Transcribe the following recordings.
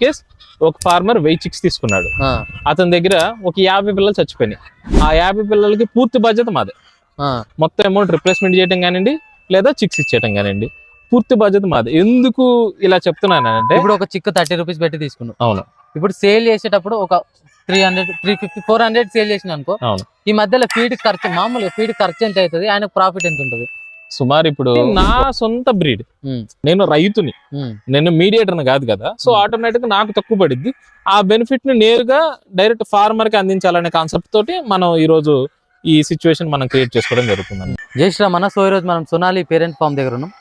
Case ఒక farmer వెయ్యి chicks తీసుకున్నాడు. అతని దగ్గర ఒక యాభై పిల్లలు చచ్చిపోయినాయి. ఆ యాభై పిల్లలకి పూర్తి బాధ్యత మాదే. మొత్తం అమౌంట్ రిప్లేస్మెంట్ చేయడం కానివ్వండి లేదా చిక్స్ ఇచ్చేయడం కానివ్వండి పూర్తి బాధ్యత మాదే. ఎందుకు ఇలా చెప్తున్నానంటే ఇప్పుడు ఒక చిక్కు థర్టీ రూపీస్ పెట్టి తీసుకున్నావు అవును. ఇప్పుడు సేల్ చేసేటప్పుడు ఒక three hundred three fifty four hundred sale చేసిన అనుకో అవును. ఈ మధ్యలో ఫీడ్ ఖర్చు మామూలుగా ఫీడ్ ఖర్చు ఎంత అవుతుంది? ఆయనకు ప్రాఫిట్ ఎంత ఉంటుంది? సుమారు ఇప్పుడు నా సొంత బ్రీడ్ నేను రైతుని. నేను మీడియేటర్ కాదు కదా. సో. ఆటోమేటిక్ నాకు తక్కువ పడిద్ది. ఆ బెనిఫిట్ని నేరుగా డైరెక్ట్ ఫార్మర్కి అందించాలనే కాన్సెప్ట్ తోటి మనం ఈ రోజు ఈ సిచ్యువేషన్ మనం క్రియేట్ చేసుకోవడం జరుగుతుంది జై శ్రీరామ్ అన్న సో ఈరోజు మనం సొనాలి పేరెంట్ ఫామ్ దగ్గర ఉన్నాం.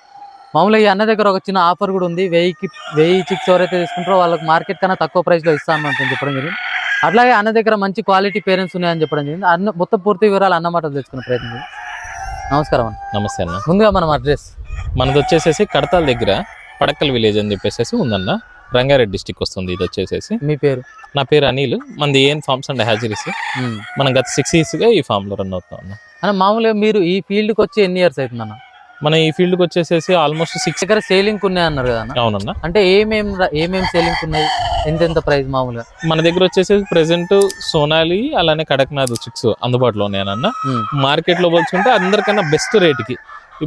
మామూలుగా ఈ అన్న దగ్గర ఒక చిన్న ఆఫర్ కూడా ఉంది. వెయ్యికి వెయ్యి చిక్స్ ఎవరైతే తీసుకుంటారో వాళ్ళకి మార్కెట్ కన్నా తక్కువ ప్రైస్లో ఇస్తామని చెప్పడం జరిగింది. అట్లాగే అన్న దగ్గర మంచి క్వాలిటీ పేరెంట్స్ ఉన్నాయని చెప్పడం జరిగింది. అన్న మొత్తం పూర్తి వివరాలు అన్నమాట తెలుసుకునే ప్రయత్నం. నమస్కారం అన్న. నమస్తే అన్న. ముందుగా మనం అడ్రస్. మనది వచ్చేసేసి కడతాల దగ్గర పడక్కల్ విలేజ్ అని చెప్పేసి ఉందన్న. రంగారెడ్డి డిస్టిక్ వస్తుంది ఇది వచ్చేసేసి. మీ పేరు? నా పేరు అనిల్. మనది N farms and hatcheries um. మనం గత సిక్స్ ఇయర్స్గా ఈ ఫామ్లో రన్ అవుతాం అన్న. అన్న మామూలుగా మీరు ఈ ఫీల్డ్కి వచ్చి ఎన్ని ఇయర్స్ అవుతుంది అన్న మన ఈ ఫీల్డ్కి వచ్చేసేసి ఆల్మోస్ట్ సిక్స్ దగ్గర సేలింగ్ ఉన్నాయి అన్నారు కదా అవునన్న. అంటే ఏమేం ర- ఏమేం సేలింగ్ ఉన్నాయి? ఎంత ఎంత ప్రైస్ మామూలుగా? మన దగ్గర వచ్చేసేసి ప్రెసెంట్ సోనాలి అలానే కడక్నాథ్ చిక్స్ అందుబాటులో ఉన్నాయన్న మార్కెట్లో పోల్చుకుంటే అందరికన్నా బెస్ట్ రేట్కి.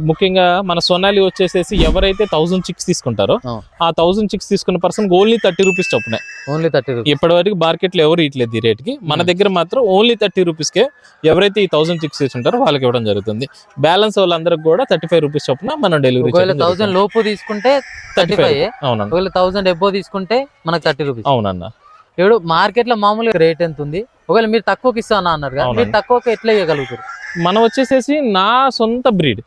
ముఖ్యంగా మన సోనాలి వచ్చేసేసి ఎవరైతే థౌసండ్ చిక్స్ తీసుకుంటారో ఆ. థౌసండ్ చిక్స్ తీసుకున్న పర్సన్ ఓన్లీ థర్టీ రూపీస్ చొప్పున. ఓన్లీ థర్టీ రూపీస్ ఇప్పటి వరకు మార్కెట్లో ఎవరు ఇట్లేదు ఈ రేట్కి మన Hmm. దగ్గర మాత్రం ఓన్లీ థర్టీ రూపీస్ కే ఎవరైతే ఈ థౌసండ్ చిక్స్ తీసుకుంటారో వాళ్ళకి ఇవ్వడం జరుగుతుంది. బ్యాలెన్స్ వాళ్ళందరికి కూడా థర్టీ ఫైవ్ రూపీస్ చొప్పున మనం డెలివరీ థౌసండ్ లోపు తీసుకుంటే థర్టీ ఫైవ్ ఒకవేళ థౌసండ్ ఎబో తీసుకుంటే మనకు థర్టీ రూపీస్ అవునన్న. ఇప్పుడు మార్కెట్లో మామూలుగా రేట్ ఎంత ఉంది? ఒకవేళ మీరు తక్కువకి ఇస్తా అన్నారు కదా మీరు అవునండి. తక్కువకి ఎట్లా ఇవ్వగలుగుతారు? మనం వచ్చేసేసి నా సొంత బ్రీడ్.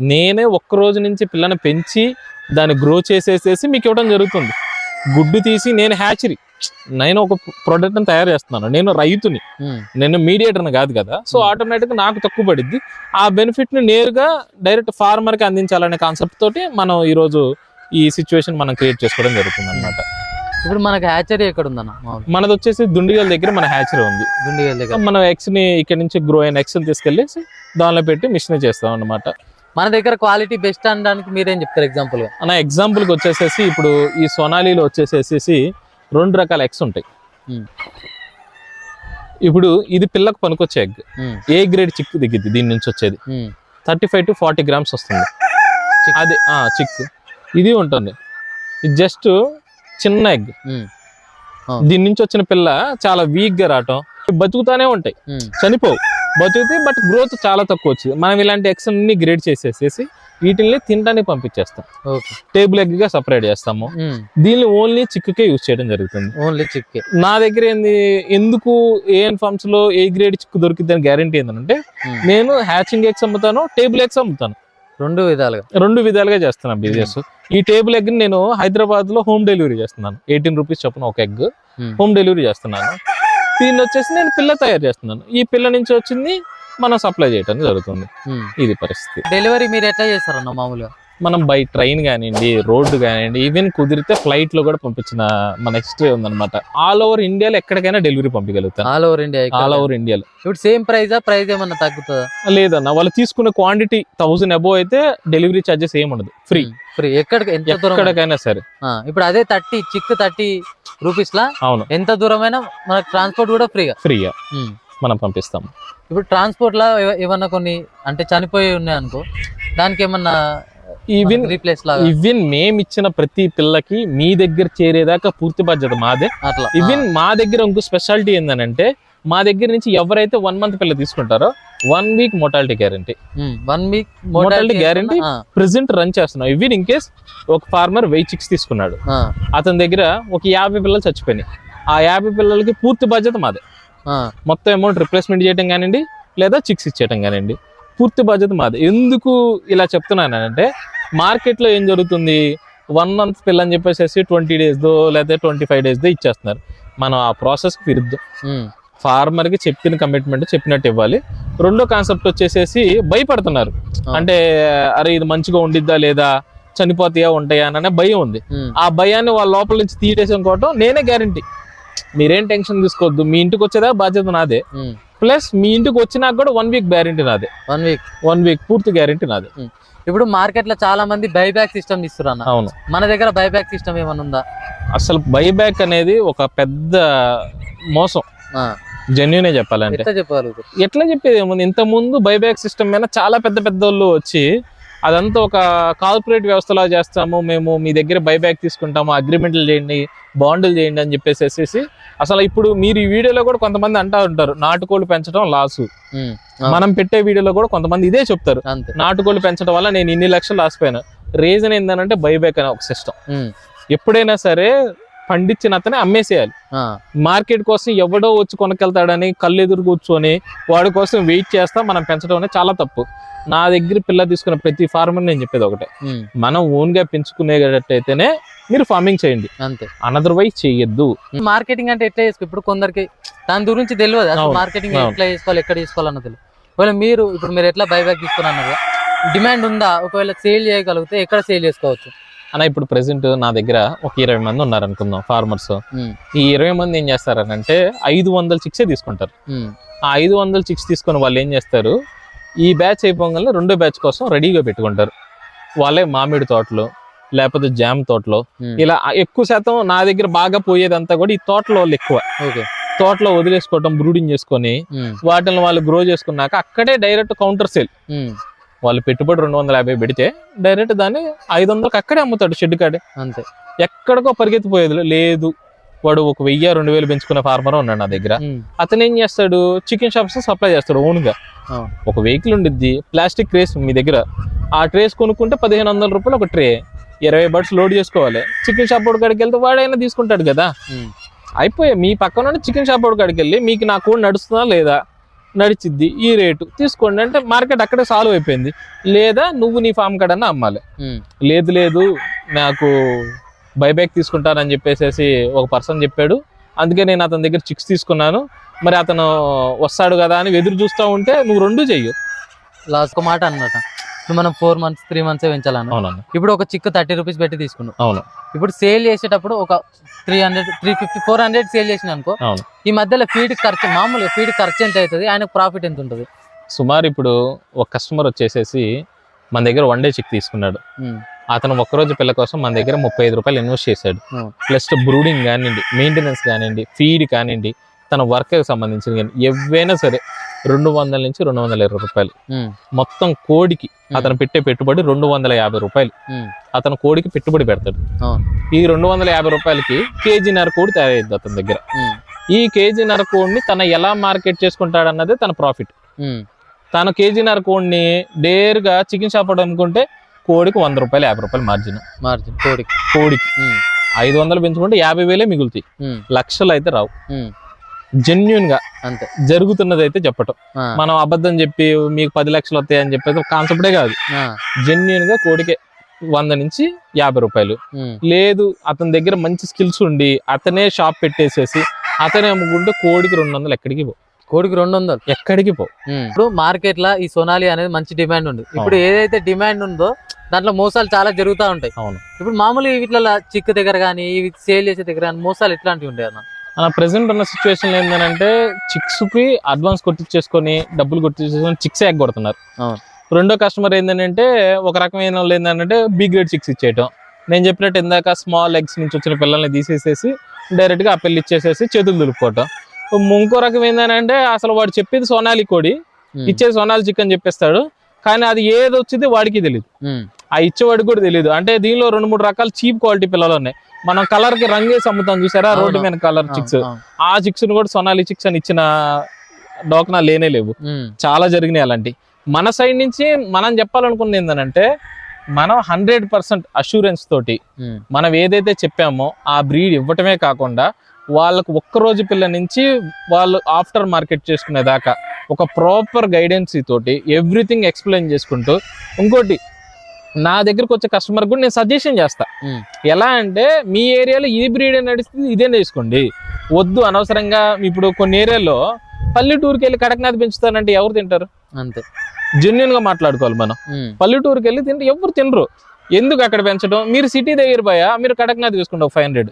నేనే ఒక్క రోజు నుంచి పిల్లని పెంచి దాన్ని గ్రో చేసేసేసి మీకు ఇవ్వడం జరుగుతుంది. గుడ్డు తీసి నేను హ్యాచరీ నేను ఒక ప్రోడక్ట్ తయారు చేస్తున్నాను. నేను రైతుని. నేను మీడియేటర్ కాదు కదా. So Hmm. ఆటోమేటిక్ నాకు తక్కువ పడిద్ది. ఆ బెనిఫిట్ని నేరుగా డైరెక్ట్ ఫార్మర్కి అందించాలనే కాన్సెప్ట్ తోటి మనం ఈ రోజు ఈ సిచ్యువేషన్ మనం క్రియేట్ చేసుకోవడం జరుగుతుంది అనమాట ఇప్పుడు మనకి హ్యాచరీ ఎక్కడ ఉందన్న మనది వచ్చేసి దుండిగల్ దగ్గర మన హ్యాచరీ ఉంది. దుండిగల్ దగ్గర. మనం ఎగ్స్ని ఇక్కడ నుంచి గ్రో అయిన ఎగ్స్ తీసుకెళ్ళి దానిలో పెట్టి మిషన్ చేస్తాం అన్నమాట. మన దగ్గర క్వాలిటీ బెస్ట్ అనడానికి మీరేం చెప్తారు ఎగ్జాంపుల్గా? నా ఎగ్జాంపుల్కి వచ్చేసేసి ఇప్పుడు ఈ సోనాలిలో వచ్చేసేసి రెండు రకాల ఎగ్స్ ఉంటాయి. ఇప్పుడు ఇది పిల్లకు పనికొచ్చే ఎగ్ ఏ గ్రేడ్ చిక్కు దిగిద్ది? దీని నుంచి వచ్చేది. Thirty five to forty grams వస్తుంది. అది ఆ, చిక్కు. ఇది ఉంటుంది. ఇది జస్ట్ చిన్న ఎగ్ దీని నుంచి వచ్చిన పిల్ల చాలా వీక్గా రావటం. బతుకుతానే ఉంటాయి. చనిపోవు. బతుకుతాయి బట్ గ్రోత్ చాలా తక్కువ వచ్చింది. మనం ఇలాంటి ఎగ్స్ అన్ని గ్రేడ్ చేసేసేసి వీటిని తినడానికి పంపించేస్తాం. టేబుల్ ఎగ్గా సపరేట్ చేస్తాము. దీన్ని ఓన్లీ చిక్కుకే యూజ్ చేయడం జరుగుతుంది. ఓన్లీ చిక్కే. నా దగ్గర ఏంది ఎందుకు ఏఎన్ ఫార్మ్స్లో ఏ గ్రేడ్ చిక్కు దొరికింది అని గ్యారంటీ ఏంటంటే నేను హ్యాచింగ్ ఎగ్స్ అమ్ముతాను టేబుల్ ఎగ్స్ అమ్ముతాను. రెండు విధాలుగా. రెండు విధాలుగా చేస్తున్నాను బిజినెస్. ఈ టేబుల్ ఎగ్ నేను హైదరాబాద్లో హోమ్ డెలివరీ చేస్తున్నాను. ఎయిటీన్ రూపీస్ చొప్పున ఒక ఎగ్ ఉమ్, హోమ్ డెలివరీ చేస్తున్నాను. దీన్ని వచ్చేసి నేను పిల్ల తయారు చేస్తున్నాను. ఈ పిల్ల నుంచి వచ్చింది మనం సప్లై చేయడం జరుగుతుంది. ఉమ్. ఇది పరిస్థితి. డెలివరీ మీరు ఎట్లా చేస్తారన్న మామూలుగా? మనం బై ట్రైన్ కానివ్వండి రోడ్డు కానివ్వండి ఈవెన్ కుదిరితే ఫ్లైట్లో కూడా పంపించిన మన హిస్టరీ ఉందన్నమాట. ఆల్ ఓవర్ ఇండియాలో ఎక్కడికైనా delivery పంపించగలుగుతాను all over India all over ఇండియాలో ఇప్పుడు సేమ్ ప్రైజా ప్రైస్ ఏమన్నా తగ్గుతుందా? లేదన్న వాళ్ళు తీసుకున్న క్వాంటిటీ థౌసండ్ అబోవ్ అయితే డెలివరీ ఛార్జెస్ ఏమి ఉండదు. ఫ్రీ ఫ్రీ ఎక్కడికి ఎంత దూరం ఎక్కడికైనా సరే. ఇప్పుడు అదే థర్టీ చిక్ థర్టీ రూపీస్ లా? అవును. ఎంత దూరమైనా మనకు ట్రాన్స్పోర్ట్ కూడా ఫ్రీగా ఫ్రీగా మనం పంపిస్తాం. ఇప్పుడు ట్రాన్స్పోర్ట్ లా ఏమన్నా కొన్ని అంటే చనిపోయి ఉన్నాయి అనుకో దానికి ఏమన్నా ఈవెన్ రీప్లేస్ ఈవెన్ మేము ఇచ్చిన ప్రతి పిల్లకి మీ దగ్గర చేరేదాకా పూర్తి బాధ్యత మాదే. అట్లా. ఈవెన్ మా దగ్గర ఇంకో స్పెషాలిటీ ఏంటంటే మా దగ్గర నుంచి ఎవరైతే వన్ మంత్ పిల్ల తీసుకుంటారో one week mortality guarantee one week Mortality guarantee? Present run చేస్తున్నాం. ఈవెన్ ఇన్ కేస్ ఒక ఫార్మర్ వెయ్యి చిక్స్ తీసుకున్నాడు. అతని దగ్గర ఒక యాభై పిల్లలు చచ్చిపోయినాయి. ఆ యాభై పిల్లలకి పూర్తి బాధ్యత మాదే. మొత్తం అమౌంట్ రిప్లేస్మెంట్ చేయడం కానివ్వండి లేదా చిక్స్ ఇచ్చేయడం కానివ్వండి పూర్తి బాధ్యత మాది. ఎందుకు ఇలా చెప్తున్నానంటే మార్కెట్లో ఏం జరుగుతుంది? వన్ మంత్ పిల్ల అని చెప్పేసి ట్వంటీ డేస్దో లేదా ట్వంటీ ఫైవ్ డేస్దో ఇచ్చేస్తున్నారు. మనం ఆ ప్రాసెస్కి విరుద్ధం. ఫార్మర్కి చెప్పిన కమిట్మెంట్ చెప్పినట్టు ఇవ్వాలి. రెండో కాన్సెప్ట్ వచ్చేసేసి భయపడుతున్నారు. అంటే అరే ఇది మంచిగా ఉండిద్దా లేదా? చనిపోతాయా ఉంటాయా అనే భయం ఉంది. ఆ భయాన్ని వాళ్ళ లోపల నుంచి తీయటేసి అనుకోవటం నేనే గ్యారంటీ. మీరేం టెన్షన్ తీసుకోవద్దు. మీ ఇంటికి వచ్చేదా? బాధ్యత నాదే. ప్లస్ మీ ఇంటికి వచ్చినాక కూడా వన్ వీక్ గ్యారంటీ నాదే. One week. వన్ వీక్ పూర్తి గ్యారంటీ నాదే. ఇప్పుడు మార్కెట్లో చాలా మంది బైబ్యాక్ సిస్టమ్ ఇస్తున్నారు అవును. మన దగ్గర బైబ్యాక్ సిస్టమ్ ఏమైనా ఉందా? అసలు బైబ్యాక్ అనేది ఒక పెద్ద మోసం. ఆ, జెన్యునే చెప్పాలంటే. ఎట్లా చెప్పగలుగుతారు? ఎట్లా చెప్పేది ఏముంది? ఇంత ముందు బైబ్యాక్ సిస్టమ్ మీద చాలా పెద్ద పెద్ద వాళ్ళు వచ్చి అదంతా ఒక కార్పొరేట్ వ్యవస్థలా చేస్తాము మేము మీ దగ్గర బైబ్యాక్ తీసుకుంటాము అగ్రిమెంట్లు చేయండి బాండ్లు చేయండి అని చెప్పేసి అసలు ఇప్పుడు మీరు ఈ వీడియోలో కూడా కొంతమంది అంటా ఉంటారు నాటుకోళ్ళు పెంచడం లాసు మనం పెట్టే వీడియోలో కూడా కొంతమంది ఇదే చెప్తారు నాటుకోళ్ళు పెంచడం వల్ల నేను ఇన్ని లక్షలు లాసిపోయాను రీజన్ ఏంటంటే బైబ్యాక్ అనే ఒక సిస్టమ్ ఎప్పుడైనా సరే పండించిన అతనే అమ్మేసేయాలి. మార్కెట్ కోసం ఎవడో వచ్చి కొనుకెళ్తాడని కళ్ళు ఎదురు కూర్చొని వాడి కోసం వెయిట్ చేస్తా మనం పెంచడం అనేది చాలా తప్పు. నా దగ్గర పిల్ల తీసుకున్న ప్రతి ఫార్మర్ నేను చెప్పేది ఒకటే. మనం ఓన్గా పెంచుకునేటట్టయితేనే మీరు ఫార్మింగ్ చేయండి. అంతే. అనదర్వైజ్ చేయొద్దు. మార్కెటింగ్ అంటే ఎట్లా చేసుకో? ఇప్పుడు కొందరికి దాని గురించి తెలియదు. మార్కెటింగ్. ఎట్లా చేసుకోవాలి ఎక్కడ చేసుకోవాలన్న తెలియదు. ఒకవేళ మీరు ఇప్పుడు మీరు ఎట్లా బైబ్యాక్ తీసుకున్నారు డిమాండ్ ఉందా? ఒకవేళ సేల్ చేయగలిగితే ఎక్కడ సేల్ చేసుకోవచ్చు? అన్న ఇప్పుడు ప్రెసెంట్ నా దగ్గర ఒక ఇరవై మంది ఉన్నారు అనుకుందాం ఫార్మర్స్ ఈ ఇరవై మంది ఏం చేస్తారనంటే ఐదు వందల చిక్సే తీసుకుంటారు. ఆ ఐదు వందల చిక్స్ తీసుకొని వాళ్ళు ఏం చేస్తారు? ఈ బ్యాచ్ అయిపోగానే రెండో బ్యాచ్ కోసం రెడీగా పెట్టుకుంటారు. వాళ్ళే మామిడి తోటలు లేకపోతే జామ్ తోటలు. ఇలా ఎక్కువ శాతం నా దగ్గర బాగా పోయేదంతా కూడా ఈ తోటలో వాళ్ళు ఎక్కువ. తోటలో వదిలేసుకోవటం బ్రూడింగ్ చేసుకొని వాటిని వాళ్ళు గ్రో చేసుకున్నాక అక్కడే డైరెక్ట్ కౌంటర్ సేల్ వాళ్ళు పెట్టుబడి రెండు వందల యాభై పెడితే డైరెక్ట్ దాన్ని ఐదు వందలకి అక్కడే అమ్ముతాడు షెడ్ కాడే. అంతే. ఎక్కడికో పరిగెత్తిపోయేది లేదు వాడు ఒక వెయ్యి రెండు వేలు పెంచుకునే ఫార్మర్ ఉన్నాడు నా దగ్గర. అతను ఏం చేస్తాడు? చికెన్ షాప్స్ సప్లై చేస్తాడు ఓన్గా అవును. ఒక వెహికల్ ఉండిద్ది ప్లాస్టిక్ ట్రేస్ మీ దగ్గర. ఆ ట్రేస్ కొనుక్కుంటే పదిహేను వందల రూపాయలు ఒక ట్రే. ఇరవై బర్డ్స్ లోడ్ చేసుకోవాలి. చికెన్ షాప్ వాడి కాడికి వెళ్తే వాడైనా తీసుకుంటాడు కదా. అయిపోయా మీ పక్కన చికెన్ షాప్ వాడి కాడికి వెళ్ళి మీకు నా కోడ్ నడుస్తుందా లేదా? నడిచిద్ది ఈ రేటు. తీసుకోండి అంటే మార్కెట్ అక్కడే సాల్వ్ అయిపోయింది. లేదా నువ్వు నీ ఫామ్ కాడన్నా అమ్మాలి. లేదు లేదు నాకు బైబ్యాక్ తీసుకుంటానని చెప్పేసి ఒక పర్సన్ చెప్పాడు. అందుకే నేను అతని దగ్గర చిక్స్ తీసుకున్నాను. మరి అతను వస్తాడు కదా అని ఎదురు చూస్తూ ఉంటే నువ్వు రెండు చెయ్యు. లాస్ట్ మాట అన్నమాట. మనం ఫోర్ మంత్స్ త్రీ మంత్స్ అవునన్న ఇప్పుడు ఒక చిక్కు థర్టీ రూపీస్ పెట్టి తీసుకున్నాం. అవును. ఇప్పుడు సేల్ చేసేటప్పుడు ఒక three hundred three fifty four hundred sale చేసిన అనుకో అవును. ఈ మధ్యలో ఫీడ్ ఖర్చు మామూలుగా ఫీడ్ ఖర్చు ఎంత అవుతుంది? ఆయనకు ప్రాఫిట్ ఎంత ఉంటుంది? సుమారు ఇప్పుడు ఒక కస్టమర్ వచ్చేసేసి మన దగ్గర వన్ డే చిక్ తీసుకున్నాడు. అతను ఒక్కరోజు పిల్ల కోసం మన దగ్గర ముప్పై ఐదు రూపాయలు ఇన్వెస్ట్ చేశాడు. ప్లస్ బ్రూడింగ్ కానివ్వండి మెయింటెనెన్స్ కానివ్వండి ఫీడ్ కానివ్వండి తన వర్క్ సంబంధించిన కానీ ఏవైనా సరే రెండు వందల నుంచి రెండు వందల ఇరవై రూపాయలు. మొత్తం కోడికి అతను పెట్టే పెట్టుబడి రెండు వందల యాభై రూపాయలు. అతను కోడికి పెట్టుబడి పెడతాడు. ఈ రెండు వందల యాభై రూపాయలకి కేజీన్నర కోడి తయారైద్ది అతని దగ్గర. ఈ కేజీన్నర కోడిని తన ఎలా మార్కెట్ చేసుకుంటాడు అన్నదే తన ప్రాఫిట్. తను కేజీన్నర కోడిని డేర్గా చికెన్ షాప్ అమ్ముకుంటే కోడికి వంద రూపాయలు యాభై రూపాయలు మార్జిన్ మార్జిన్ కోడికి. కోడికి. ఐదు వందలు పెంచుకుంటే యాభై వేలే మిగులుతాయి. లక్షలు అయితే రావు. జెన్యున్గా అంతే. జరుగుతున్నది అయితే చెప్పటం మనం అబద్ధం చెప్పి మీకు పది లక్షలు వస్తాయి అని చెప్పేది కాన్సెప్టే కాదు. జెన్యున్గా కోడికి వంద నుంచి యాభై రూపాయలు. లేదు అతని దగ్గర మంచి స్కిల్స్ ఉండి అతనే షాప్ పెట్టేసేసి అతనే అమ్ముకుంటే కోడికి రెండు వందలు ఎక్కడికి పో. కోడికి రెండు వందలు? ఎక్కడికి పో. ఇప్పుడు మార్కెట్లో ఈ సోనాలి అనేది మంచి డిమాండ్ ఉంది. ఇప్పుడు ఏదైతే డిమాండ్ ఉందో దాంట్లో మోసాలు చాలా జరుగుతూ ఉంటాయి. అవును. ఇప్పుడు మామూలుగా వీటిలో చిక్కు దగ్గర కానీ ఇవి సేల్ చేసే దగ్గర కానీ మోసాలు ఎట్లాంటివి ఉంటాయి అన్న? అలా ప్రెసెంట్ ఉన్న సిచ్యువేషన్ ఏంటంటే చిక్స్కి అడ్వాన్స్ కొట్టించేసుకొని డబ్బులు కొట్టించేసుకొని చిక్స్ కొడుతున్నారు అవును. రెండో కస్టమర్ ఏంటంటే ఒక రకమైన వాళ్ళు ఏంటంటే బి గ్రేడ్ చిక్స్ ఇచ్చేయటం. నేను చెప్పినట్టు ఇందాక స్మాల్ ఎగ్స్ నుంచి వచ్చిన పిల్లల్ని తీసేసేసి డైరెక్ట్గా ఆ పిల్లలు ఇచ్చేసేసి చేతులు దులుపుకోవటం. ఇంకో రకం ఏంటంటే అసలు వాడు చెప్పింది సోనాలి కోడి ఇచ్చేది సోనాలి చికెన్ చెప్పేస్తాడు. కానీ అది ఏది వచ్చింది వాడికి తెలియదు ఆ ఇచ్చేవాడికి కూడా తెలియదు అంటే దీనిలో రెండు మూడు రకాల చీప్ క్వాలిటీ పిల్లలు ఉన్నాయి. మనం కలర్కి రంగేసి అమ్ముతాం చూసారా? రోడ్డు. మీద కలర్ చిక్స్. ఆ చిక్స్ను కూడా సొనాలి చిక్స్ అని ఇచ్చిన డోకనా లేనే లేవు. చాలా జరిగినాయి అలాంటి. మన సైడ్ నుంచి మనం చెప్పాలనుకున్నది ఏంటంటే మనం హండ్రెడ్ పర్సెంట్ అష్యూరెన్స్ తోటి మనం ఏదైతే చెప్పామో ఆ బ్రీడ్ ఇవ్వటమే కాకుండా వాళ్ళకు ఒక్క రోజు పిల్ల నుంచి వాళ్ళు ఆఫ్టర్ మార్కెట్ చేసుకునే దాకా ఒక ప్రాపర్ గైడెన్స్ తోటి ఎవ్రీథింగ్ ఎక్స్ప్లెయిన్ చేసుకుంటూ ఇంకోటి నా దగ్గరకు వచ్చే కస్టమర్ కూడా నేను సజెషన్ చేస్తా. ఎలా అంటే మీ ఏరియాలో ఈ బ్రీడ్ నడిస్తే ఇదే తీసుకోండి. వద్దు అనవసరంగా ఇప్పుడు కొన్ని ఏరియాలో పల్లెటూరుకి వెళ్ళి కడక్నాథ్ పెంచుతానంటే ఎవరు తింటారు? అంతే. జెన్యున్గా మాట్లాడుకోవాలి మనం. పల్లెటూరుకి వెళ్ళి తింటే ఎవరు తినరు. ఎందుకు అక్కడ పెంచడం? మీరు సిటీ దగ్గర పోయా మీరు కడక్నాథ్ తీసుకోండి ఒక ఫైవ్ హండ్రెడ్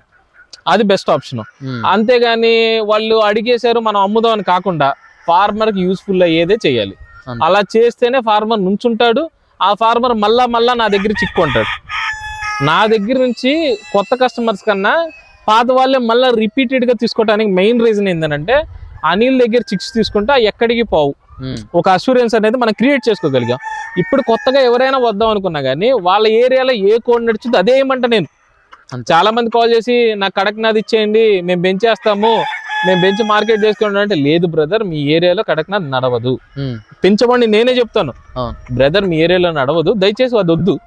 అది బెస్ట్ ఆప్షన్ అంతేగాని వాళ్ళు అడిగేశారు మనం అమ్ముదాం అని కాకుండా ఫార్మర్కి యూస్ఫుల్ అయ్యేదే చేయాలి. అలా చేస్తేనే ఫార్మర్ నుంచుంటాడు ఆ ఫార్మర్ మళ్ళా మళ్ళా నా దగ్గర చిక్కుంటాడు నా దగ్గర నుంచి కొత్త కస్టమర్స్ కన్నా పాత వాళ్ళే మళ్ళీ రిపీటెడ్గా తీసుకోవడానికి మెయిన్ రీజన్ ఏంటంటే అనిల్ దగ్గర చిక్స్ తీసుకుంటే ఎక్కడికి పోవు. ఉమ్, ఒక అష్యూరెన్స్ అనేది మనం క్రియేట్ చేసుకోగలిగాం. ఇప్పుడు కొత్తగా ఎవరైనా వద్దాం అనుకున్నా కానీ వాళ్ళ ఏరియాలో ఏ కోడ్ నడుచుందో అదే ఏమంట నేను. చాలా మంది కాల్ చేసి నాకు కడక్నాథ్ ఇచ్చేయండి మేము పెంచేస్తాము. మేము పెంచి మార్కెట్ చేసుకోండి అంటే లేదు బ్రదర్ మీ ఏరియాలో కడక్నాథ్ నడవదు. ఉమ్, పెంచమండి నేనే చెప్తాను. బ్రదర్ మీ ఏరియాలో నడవదు. దయచేసి అది వద్దు.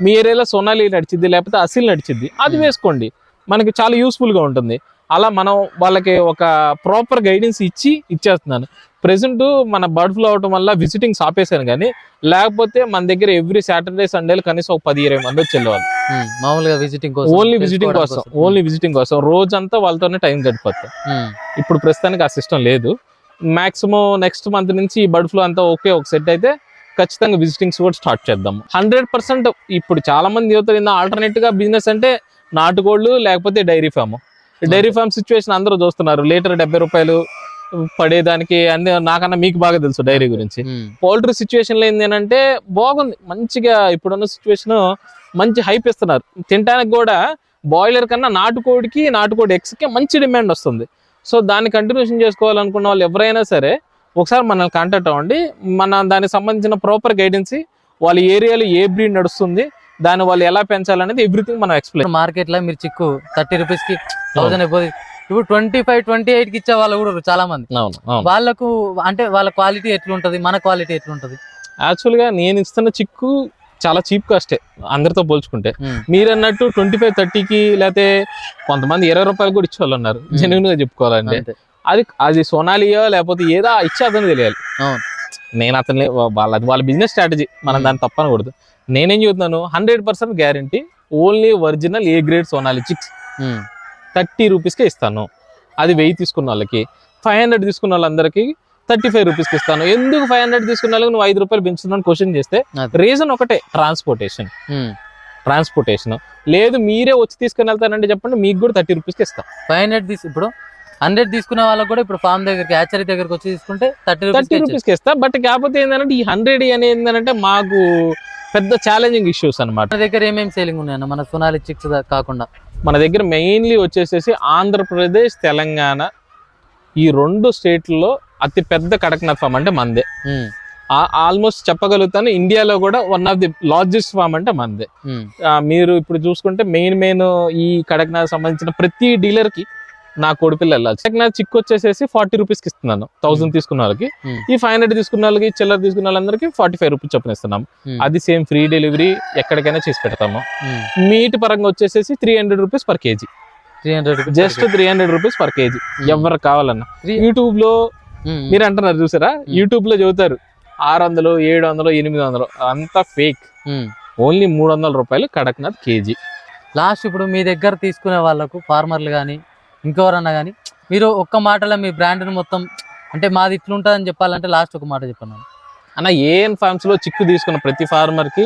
మీ ఏరియాలో సోనాలి నడిచిద్ది లేకపోతే అసిల్ నడిచిద్ది. అది Hmm. వేసుకోండి. మనకి చాలా యూస్ఫుల్గా ఉంటుంది. అలా మనం వాళ్ళకి ఒక ప్రాపర్ గైడెన్స్ ఇచ్చి ఇచ్చేస్తున్నాను. ప్రెసెంట్ మన బర్డ్ ఫ్లూ అవటం వల్ల విజిటింగ్స్ ఆపేసాను కానీ లేకపోతే మన దగ్గర ఎవ్రీ సాటర్డే సండేలు కనీసం ఒక పది ఇరవై మంది వచ్చి వెళ్ళేవాళ్ళు. మామూలుగా విజిటింగ్ కోసం ఓన్లీ విజిటింగ్ కోసం. ఓన్లీ విజిటింగ్ కోసం. రోజంతా వాళ్ళతోనే టైం గడిపోతాం ఉమ్, ఇప్పుడు ప్రస్తుతానికి ఆ సిస్టమ్ లేదు. మాక్సిమం నెక్స్ట్ మంత్ నుంచి ఈ బర్డ్ ఫ్లూ అంతా ఓకే ఒక సెట్ అయితే ఖచ్చితంగా విజిటింగ్స్ కూడా స్టార్ట్ చేద్దాం హండ్రెడ్ పర్సెంట్ ఇప్పుడు చాలా మంది యువత ఆల్టర్నేట్గా బిజినెస్ అంటే నాటుకోళ్ళు లేకపోతే dairy farm. Dairy farm situation అందరూ చూస్తున్నారు. లీటర్ డెబ్బై రూపాయలు పడేదానికి అన్ని నాకన్నా మీకు బాగా తెలుసు డైరీ గురించి. పౌల్ట్రీ సిచ్యువేషన్లో ఏంటంటే బాగుంది. మంచిగా ఇప్పుడున్న సిచ్యువేషన్ మంచి హైప్ ఇస్తున్నారు. తినడానికి కూడా బాయిలర్ కన్నా నాటుకోడికి నాటుకోడి ఎగ్స్కి మంచి డిమాండ్ వస్తుంది. సో దాన్ని కంటిన్యూషన్ చేసుకోవాలనుకున్న వాళ్ళు ఎవరైనా సరే ఒకసారి మనల్ని కాంటాక్ట్ అవ్వండి. మన దానికి సంబంధించిన ప్రాపర్ గైడెన్స్ వాళ్ళ ఏరియాలో ఏ బ్రీడ్ నడుస్తుంది దాన్ని వాళ్ళు ఎలా పెంచాలనేది ఎవ్రీథింగ్ మనం ఎక్స్ప్లెయిన్ మార్కెట్లో మీరు చిక్కు థర్టీ రూపీస్కి థౌసండ్ అయిపోతుంది ఇప్పుడు ట్వంటీ ఫైవ్ ట్వంటీ ఎయిట్కి ఇచ్చే వాళ్ళు కూడా చాలా మంది. వాళ్ళకు అంటే వాళ్ళ క్వాలిటీ ఎట్లుంటది? మన క్వాలిటీ ఎట్లుంటది? యాక్చువల్గా నేను ఇస్తున్న చిక్కు చాలా చీప్ కాస్టే అందరితో పోల్చుకుంటే. మీరు అన్నట్టు ట్వంటీ ఫైవ్ థర్టీకి లేకపోతే కొంతమంది ఇరవై రూపాయలు కూడా ఇచ్చేవాళ్ళు ఉన్నారు. జెన్యున్గా చెప్పుకోవాలంటే. అది అది సోనాలియో లేకపోతే ఏదో ఇచ్చే అతను తెలియాలి. నేను అతని వాళ్ళ వాళ్ళ బిజినెస్ స్ట్రాటజీ మనం. దాన్ని తప్పనకూడదు. నేనేం చెబుతున్నాను hundred percent guarantee only original A grade Sonali chicks. Thirty రూపీస్కే ఇస్తాను. అది వెయ్యి తీసుకున్న వాళ్ళకి. ఫైవ్ హండ్రెడ్ తీసుకున్న వాళ్ళందరికీ థర్టీ ఫైవ్ రూపీస్కి ఇస్తాను. ఎందుకు ఫైవ్ హండ్రెడ్ తీసుకున్న వాళ్ళకి నువ్వు ఐదు రూపాయలు పెంచుతున్నాను క్వశ్చన్ చేస్తే. రీజన్ ఒకటే ట్రాన్స్పోర్టేషన్. ట్రాన్స్పోర్టేషన్. లేదు మీరే వచ్చి తీసుకుని వెళ్తానంటే చెప్పండి మీకు కూడా థర్టీ రూపీస్కి ఇస్తాం. ఫైవ్ హండ్రెడ్ తీసి ఇప్పుడు హండ్రెడ్ తీసుకునే వాళ్ళకి కూడా ఇప్పుడు ఫామ్ దగ్గరికి హ్యాచరీ దగ్గరికి వచ్చి తీసుకుంటే థర్టీ థర్టీ రూపీస్ రూపీస్కి ఇస్తా. బట్ కాకపోతే ఏంటంటే ఈ హండ్రెడ్ అనేది ఏంటంటే మాకు పెద్ద ఛాలెంజింగ్ ఇష్యూస్ అన్నమాట. మన దగ్గర ఏమేమి సేలింగ్ ఉన్నాయన్న? మన సునాలి చిక్స్ కాకుండా. మన దగ్గర మెయిన్లీ వచ్చేసేసి ఆంధ్రప్రదేశ్ తెలంగాణ ఈ రెండు స్టేట్లలో అతి పెద్ద కడక్నాథ్ ఫామ్ అంటే మందే. ఆల్మోస్ట్ చెప్పగలుగుతాను ఇండియాలో కూడా one of the largest farm అంటే మందే. మీరు ఇప్పుడు చూసుకుంటే మెయిన్ మెయిన్ ఈ కడక్నాథ్ సంబంధించిన ప్రతి డీలర్కి నా కొడుపిల్ల వెళ్ళాలి. కడక్నాథ్ చిక్కు వచ్చేసేసి ఫార్టీ రూపీస్కి ఇస్తున్నాను. థౌసండ్ తీసుకున్న వాళ్ళకి. Hmm. ఈ ఫైవ్ హండ్రెడ్ తీసుకున్న వాళ్ళకి చిల్లర తీసుకున్న వాళ్ళందరికీ ఫార్టీ ఫైవ్ రూపీస్ చొప్పున ఇస్తున్నాం. Hmm. అది సేమ్ ఫ్రీ డెలివరీ ఎక్కడికైనా చేసి పెడతాము. మీట్ పరంగా వచ్చేసేసి three hundred rupees per KG 300 rupees just three hundred rupees per KG Hmm. ఎవరికి కావాలన్నా. యూట్యూబ్లో మీరు అంటున్నారు చూసారా? యూట్యూబ్లో చెబుతారు. ఆరు వందలు ఏడు వందలు ఎనిమిది వందలు. అంతా ఫేక్. ఓన్లీ మూడు వందల రూపాయలు కడక్నాథ్ కేజీ లాస్ట్ ఇప్పుడు మీ దగ్గర తీసుకునే వాళ్ళకు ఫార్మర్లు కానీ ఇంకెవరన్నా కానీ మీరు ఒక్క మాటలో మీ బ్రాండ్ని మొత్తం అంటే మాది ఇట్లుంటుందని చెప్పాలంటే లాస్ట్ ఒక మాట చెప్పాను అన్న ఏఎన్ ఫార్మ్స్లో చిక్కు తీసుకున్న ప్రతి ఫార్మర్కి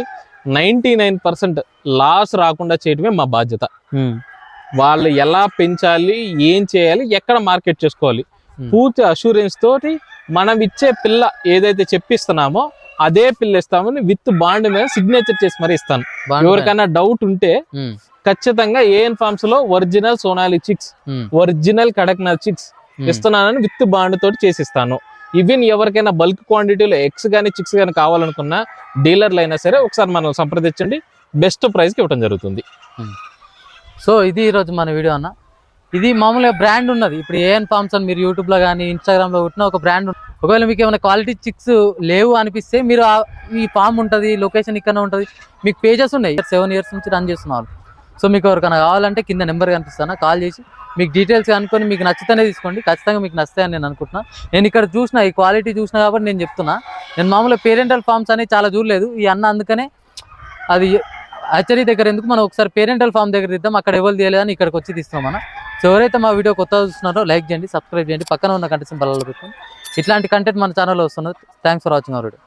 నైన్టీ నైన్ పర్సెంట్ లాస్ రాకుండా చేయడమే మా బాధ్యత. వాళ్ళు ఎలా పెంచాలి ఏం చేయాలి ఎక్కడ మార్కెట్ చేసుకోవాలి. పూర్తి అష్యూరెన్స్ తోటి మనం ఇచ్చే పిల్ల ఏదైతే చెప్పిస్తున్నామో అదే పిల్ల ఇస్తామని విత్ బాండ్ మీద సిగ్నేచర్ చేసి మరి ఇస్తాను. ఎవరికైనా డౌట్ ఉంటే ఖచ్చితంగా AN ఫార్మ్స్లో original Sonali chicks original Kadaknath chicks. ఇస్తున్నానని with bond తోటి చేసిస్తాను. ఈవెన్ ఎవరికైనా బల్క్ క్వాంటిటీలో ఎగ్స్ కానీ చిక్స్ కానీ కావాలనుకున్న డీలర్లు అయినా సరే ఒకసారి మనం సంప్రదించండి. బెస్ట్ ప్రైస్కి ఇవ్వడం జరుగుతుంది. సో ఇది ఈరోజు మన వీడియో అన్న. ఇది మామూలుగా బ్రాండ్ ఉన్నది. ఇప్పుడు ఏఎన్ ఫార్మ్స్ అని మీరు యూట్యూబ్లో కానీ ఇన్స్టాగ్రామ్లో పెట్టిన ఒక బ్రాండ్ ఒకవేళ మీకు ఏమైనా క్వాలిటీ చిక్స్ లేవు అనిపిస్తే మీరు ఈ ఫామ్ ఉంటుంది లొకేషన్ ఇక్కడ ఉంటుంది. మీకు పేజెస్ ఉన్నాయి. సెవెన్ ఇయర్స్ నుంచి రన్ చేస్తున్నారు సో మీకు ఎవరికైనా కావాలంటే కింద నెంబర్ కనిపిస్తాను? కాల్ చేసి మీకు డీటెయిల్స్ కనుక్కొని మీకు నచ్చితేనే తీసుకోండి. ఖచ్చితంగా మీకు నచ్చుతాయని నేను అనుకుంటున్నా. నేను ఇక్కడ చూసిన ఈ క్వాలిటీ చూసిన కాబట్టి నేను చెప్తున్నా. నేను మామూలుగా పేరెంటల్ ఫార్మ్స్ అనేవి చాలా చూడలేదు. ఈ అన్న అందుకనే అది హెచ్చరీ దగ్గర ఎందుకు మనం ఒకసారి పేరెంటల్ ఫామ్ దగ్గర ఇద్దాం అక్కడ ఎవరు తీయలేదని ఇక్కడికి వచ్చి తీస్తున్నాం మనం. సో ఎవరైతే మా వీడియో కొత్త చూస్తున్నారో లైక్ చేయండి సబ్స్క్రైబ్ చేయండి పక్కన ఉన్న కంటెంట్ బలలో పెట్టుకోండి. ఇట్లాంటి కంటెంట్ మన ఛానల్లో వస్తున్నది. Thanks for watching our video